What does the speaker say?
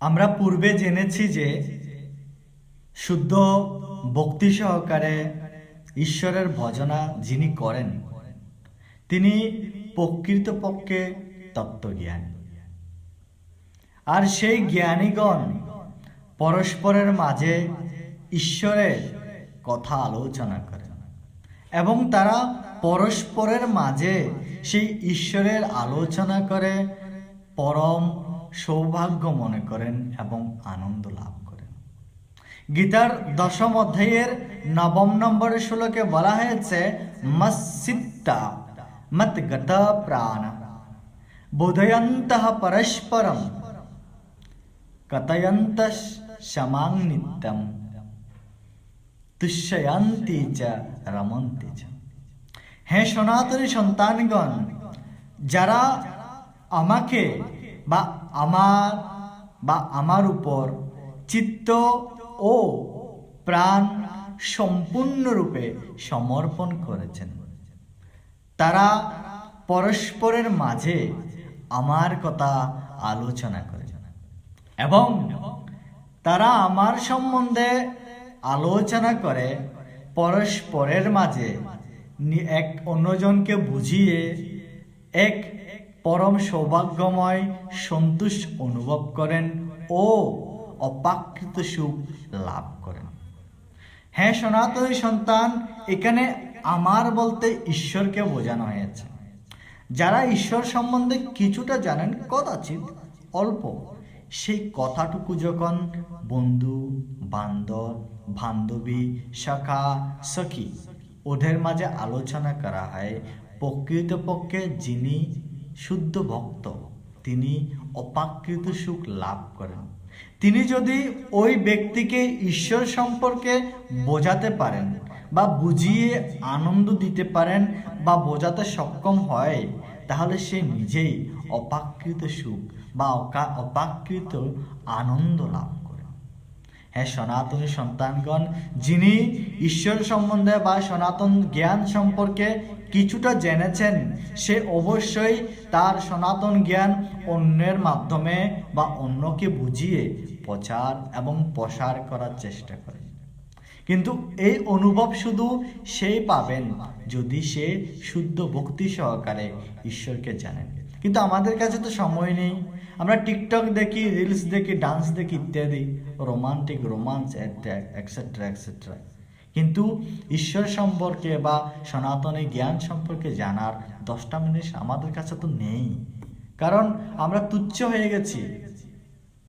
আমরা পূর্বে জেনেছি যে শুদ্ধ ভক্তি সহকারে ঈশ্বরের ভজনা যিনি করেন, তিনি প্রকৃতপক্ষে তত্ত্বজ্ঞান। আর সেই জ্ঞানীগণ পরস্পরের মাঝে ঈশ্বরের কথা আলোচনা করেন এবং তারা পরস্পরের মাঝে সেই ঈশ্বরের আলোচনা করে পরম সৌভাগ্য মনে করেন এবং আনন্দ লাভ করেন। গীতার দশম অধ্যায়ের নবম নম্বর শ্লোকে বলা হয়েছে, মৎসিত্তা মৎগত প্রাণ বোধয়ন্ত পরস্পরম কথয়ন্ত শমাং নিত্যম তুষ্যয়ন্তি চ রমন্তি চ। হে সনাতনী সন্তানগণ, যারা আমাকে বা আমার বা আমার উপর চিত্ত ও প্রাণ সম্পূর্ণরূপে সমর্পণ করেছেন। তারা পরস্পরের মাঝে আমার কথা আলোচনা করে এবং তারা আমার সম্বন্ধে আলোচনা করে পরস্পরের মাঝে এক অন্যজনকে বুঝিয়ে এক পরম সৌভাগ্যময় সন্তোষ অনুভব করেন ও অপাকৃত সুখ লাভ করেন। হ্যাঁ সনাতনী সন্তান, এখানে আমার বলতে ঈশ্বরকে বোঝানো হয়েছে। যারা ঈশ্বর সম্বন্ধে কিছুটা জানেন, কদাচিৎ অল্প। সেই কথাটুকু যখন বন্ধু, বান্ধব, বান্ধবী, সখা, সখী, ওদের মাঝে আলোচনা করা হয়, প্রকৃতপক্ষে যিনি শুদ্ধ ভক্ত। তিনি অপাকৃত সুখ লাভ করেন। তিনি যদি ওই ব্যক্তিকে ঈশ্বর সম্পর্কে বোঝাতে পারেন বা বুঝিয়ে আনন্দ দিতে পারেন বা বোঝাতে সক্ষম হয়, তাহলে সে নিজেই অপাকৃত সুখ বা অপাকৃত আনন্দ লাভ হ্যাঁ সনাতনী সন্তানগণ, যিনি ঈশ্বর সম্বন্ধে বা সনাতন জ্ঞান সম্পর্কে কিছুটা জেনেছেন, সে অবশ্যই তার সনাতন জ্ঞান অন্যের মাধ্যমে বা অন্যকে বুঝিয়ে প্রচার এবং প্রসার করার চেষ্টা করে। কিন্তু এই অনুভব শুধু সেই পাবেন যদি সে শুদ্ধ ভক্তি সহকারে ঈশ্বরকে জানেন। কিন্তু আমাদের কাছে তো সময় নেই। আমরা টিকটক দেখি রিলস দেখি ডান্স দেখি ইত্যাদি। রোমান্টিক রোমান্স এক্সেট্রা এক্সেট্রা কিন্তু ঈশ্বর সম্পর্কে বা সনাতনী জ্ঞান সম্পর্কে জানার দশটা মিনিট আমাদের কাছে তো নেই। কারণ আমরা তুচ্ছ হয়ে গেছি।